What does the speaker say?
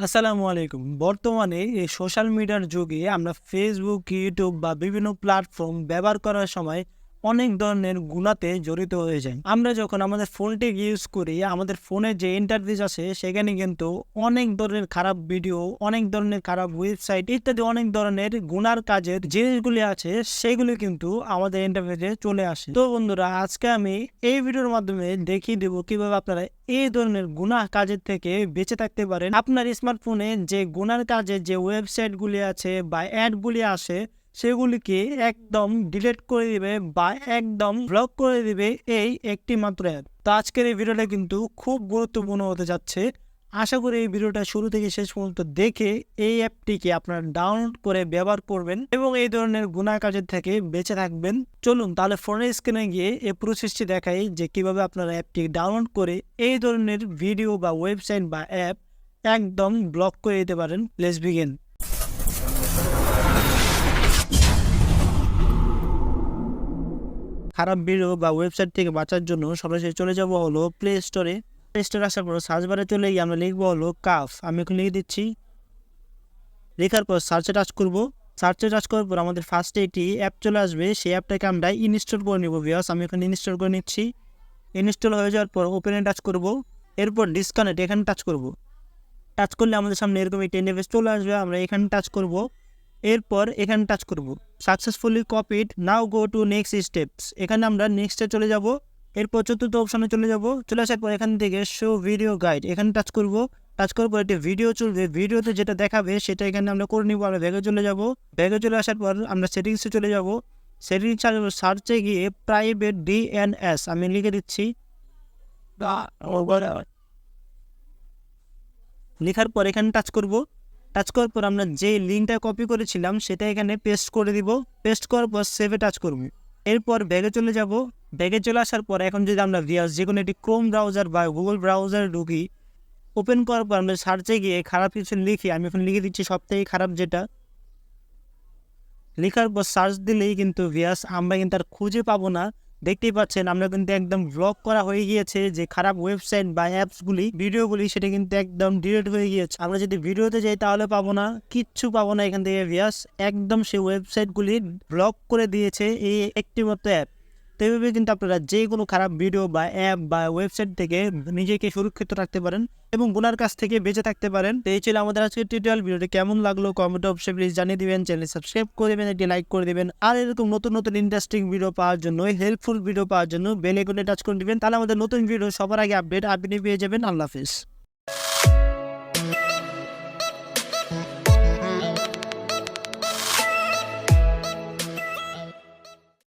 আসসালামু আলাইকুম। বর্তমানে এই সোশ্যাল মিডিয়ার যুগে আমরা ফেসবুক ইউটিউব বা বিভিন্ন প্ল্যাটফর্ম ব্যবহার করার সময় অনেক ধরনের গুণাতে জড়িত হয়ে যায়। আমরা যখন আমাদের ফোনটি ইউজ করি, আমাদের ফোনে যে ইন্টারফেস আছে, সেখানে কিন্তু অনেক ধরনের খারাপ ভিডিও অনেক ধরনের খারাপ ওয়েবসাইট ইত্যাদি, অনেক ধরনের গুনার কাজের জিনিসগুলি আছে, সেগুলি কিন্তু আমাদের ইন্টারফেসে চলে আসে। তো বন্ধুরা, আজকে আমি এই ভিডিওর মাধ্যমে দেখিয়ে দেবো কীভাবে আপনারা এই ধরনের গুনাহ কাজের থেকে বেঁচে থাকতে পারেন। আপনার স্মার্টফোনে যে গুনার কাজে যে ওয়েবসাইটগুলি আছে বা অ্যাডগুলি আসে সেগুলিকে একদম ডিলিট করে দিবে বা একদম ব্লক করে দিবে এই একটি মাত্র অ্যাপ তো আজকের এই ভিডিওটা কিন্তু খুব গুরুত্বপূর্ণ হতে যাচ্ছে। আশা করি এই ভিডিওটা শুরু থেকে শেষ পর্যন্ত দেখে এই অ্যাপটিকে আপনারা ডাউনলোড করে ব্যবহার করবেন এবং এই ধরনের গুণা কাজের থেকে বেঁচে থাকবেন। চলুন তাহলে ফোনের স্ক্রিনে গিয়ে এই প্রসেসটি দেখাই যে কীভাবে আপনারা অ্যাপটি ডাউনলোড করে এই ধরনের ভিডিও বা ওয়েবসাইট বা অ্যাপ একদম ব্লক করে দিতে পারেন। লেস বিগেন খারাপ ভিডিও বা ওয়েবসাইট থেকে বাঁচার জন্য সরাসরি চলে যাব হলো প্লে স্টোরে প্লে স্টোরে আসার পর সার্চ বারে চলে গিয়ে আমরা লিখব হলো কাফ আমি এখন লিখে দিচ্ছি। লেখার পর সার্চে টাচ করব। সার্চে টাচ করার পর আমাদের ফার্স্টে একটি অ্যাপ চলে আসবে। সেই অ্যাপটাকে আমরা ইনস্টল করে নেব বিয়াস আমি এখন ইনস্টল করে নিচ্ছি। ইনস্টল হয়ে যাওয়ার পর ওপেনে টাচ করব। এরপর ডিসকানেক্ট এখানে টাচ করব। টাচ করলে আমাদের সামনে এরকম একটি ইন্টারফেস চলে আসবে। আমরা এখানে টাচ করব। এরপর এখানে টাচ করব। Successfully copied now go to next steps এখানে আমরা নেক্সটে চলে যাব। এরপর চতুর্থ অপশানে চলে যাব। চলে আসার পর এখান থেকে শো ভিডিও গাইড এখানে টাচ করব। টাচ করার পর একটি ভিডিও চলবে। ভিডিওতে যেটা দেখাবে সেটা এখানে আমরা করে নিব। আমরা ব্যাগে চলে যাব। ব্যাগে চলে আসার পর আমরা সেটিংসে চলে যাব। সেটিংস সার্চে গিয়ে প্রাইভেট ডিএনএস আমি লিখে দিচ্ছি। লেখার পর এখানে টাচ করব। টাচ করার পর আমরা যে লিঙ্কটা কপি করেছিলাম, সেটা এখানে পেস্ট করে দিব। পেস্ট করার পর সেভে টাচ করব। এরপর ব্যাগে চলে যাব। ব্যাগে চলে আসার পর এখন যদি আমরা ভিয়াস যে কোনো একটি ক্রোম ব্রাউজার বা গুগল ব্রাউজার ঢুকি ওপেন করার পর আমরা সার্চে গিয়ে খারাপ কিছু লিখি, আমি এখন লিখে দিচ্ছি সব থেকে খারাপ যেটা। লেখার পর সার্চ দিলেই কিন্তু ভিয়াস আমরা কিন্তু আর খুঁজে পাবো না। দেখতেই পাচ্ছেন, আমরা কিন্তু একদম ব্লক করা হয়ে গিয়েছে যে খারাপ ওয়েবসাইট বা অ্যাপসগুলি ভিডিওগুলি সেটা কিন্তু একদম ডিলিট হয়ে গিয়েছে। আমরা যদি ভিডিওতে যাই তাহলে পাবো না, কিচ্ছু পাবো না এখান থেকে ভিয়াস একদম সেই ওয়েবসাইটগুলি ব্লক করে দিয়েছে এই একটি মতো অ্যাপ তো কিন্তু আপনারা যে কোনো খারাপ ভিডিও বা অ্যাপ বা ওয়েবসাইট থেকে নিজেকে সুরক্ষিত রাখতে পারেন এবং গুনার কাছ থেকে বেঁচে থাকতে পারেন। তো এই ছিল আমাদের আজকের টিউটোরিয়াল ভিডিওটি কেমন লাগল কমেন্ট অবশ্যই প্লিজ জানিয়ে দিবেন। চ্যানেল সাবস্ক্রাইব করে দেবেন, একটি লাইক করে দেবেন। আর এরকম নতুন নতুন ইন্টারেস্টিং ভিডিও পাওয়ার জন্য হেল্পফুল ভিডিও পাওয়ার জন্য বেল আইকনে টাচ করে দিবেন। তাহলে আমাদের নতুন ভিডিও সবার আগে আপডেট আপনি পেয়ে যাবেন। আল্লাহ হাফিজ।